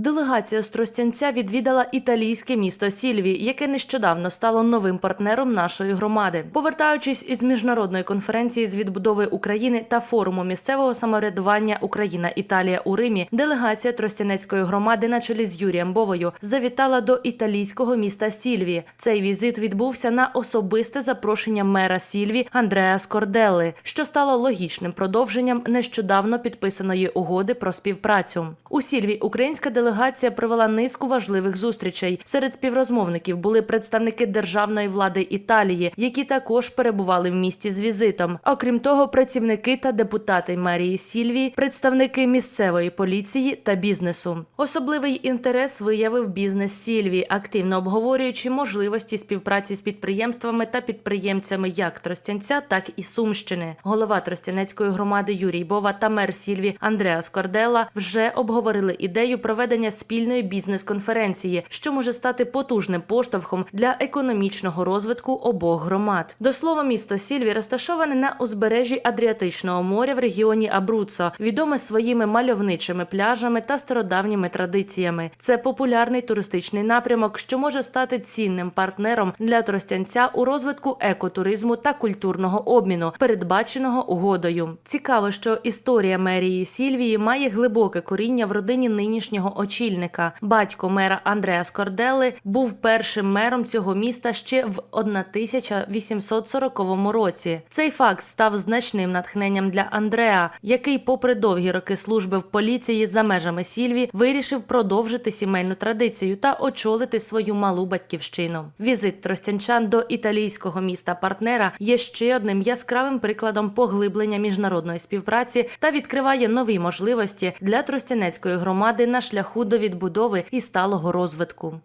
Делегація з відвідала італійське місто Сільві, яке нещодавно стало новим партнером нашої громади. Повертаючись із міжнародної конференції з відбудови України та форуму місцевого самоврядування Україна Італія у Римі, делегація Тростянецької громади на чолі з Юрієм Бовою завітала до італійського міста Сільві. Цей візит відбувся на особисте запрошення мера Сільві Андреа Скорделли, що стало логічним продовженням нещодавно підписаної угоди про співпрацю. У Сільві українська делегація провела низку важливих зустрічей. Серед співрозмовників були представники державної влади Італії, які також перебували в місті з візитом. Окрім того, працівники та депутати мерії Сільвії, представники місцевої поліції та бізнесу. Особливий інтерес виявив бізнес Сільвії, активно обговорюючи можливості співпраці з підприємствами та підприємцями як Тростянця, так і Сумщини. Голова Тростянецької громади Юрій Бова та мер Сільві Андреас Кордела вже обговорили ідею проведення спільної бізнес-конференції, що може стати потужним поштовхом для економічного розвитку обох громад. До слова, місто Сільві розташоване на узбережжі Адріатичного моря в регіоні Абруццо, відоме своїми мальовничими пляжами та стародавніми традиціями. Це популярний туристичний напрямок, що може стати цінним партнером для тростянця у розвитку екотуризму та культурного обміну, передбаченого угодою. Цікаво, що історія мерії Сільвії має глибоке коріння в родині нинішнього очільника. Батько мера Андреа Скорделли був першим мером цього міста ще в 1840 році. Цей факт став значним натхненням для Андреа, який, попри довгі роки служби в поліції за межами Сільві, вирішив продовжити сімейну традицію та очолити свою малу батьківщину. Візит тростянчан до італійського міста партнера є ще одним яскравим прикладом поглиблення міжнародної співпраці та відкриває нові можливості для тростянецької громади на шляху до відбудови і сталого розвитку.